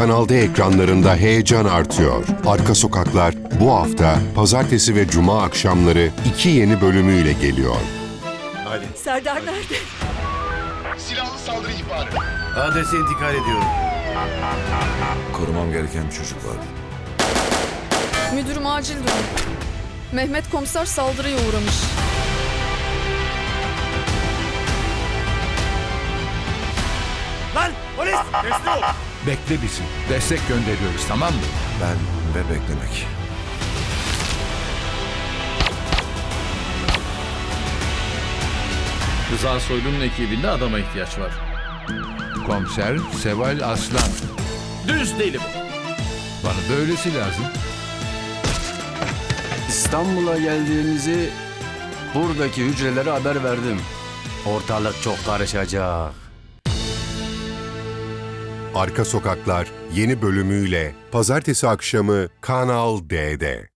Kanal D ekranlarında heyecan artıyor. Arka Sokaklar bu hafta pazartesi ve cuma akşamları iki yeni bölümüyle geliyor. Hadi. Serdar nerede? Silahlı saldırı ihbarı. Adrese intikal ediyorum. Korumam gereken bir çocuk vardı. Müdürüm acil durum. Mehmet komiser saldırıya uğramış. Lan polis teslim ol. Bekle bizi. Destek gönderiyoruz tamam mı? Ben ve beklemek. Rıza Soylu'nun ekibinde adama ihtiyaç var. Komiser Seval Aslan. Düz deli bu. Bana böylesi lazım. İstanbul'a geldiğimizi buradaki hücrelere haber verdim. Ortalık çok karışacak. Arka Sokaklar yeni bölümüyle pazartesi akşamı Kanal D'de.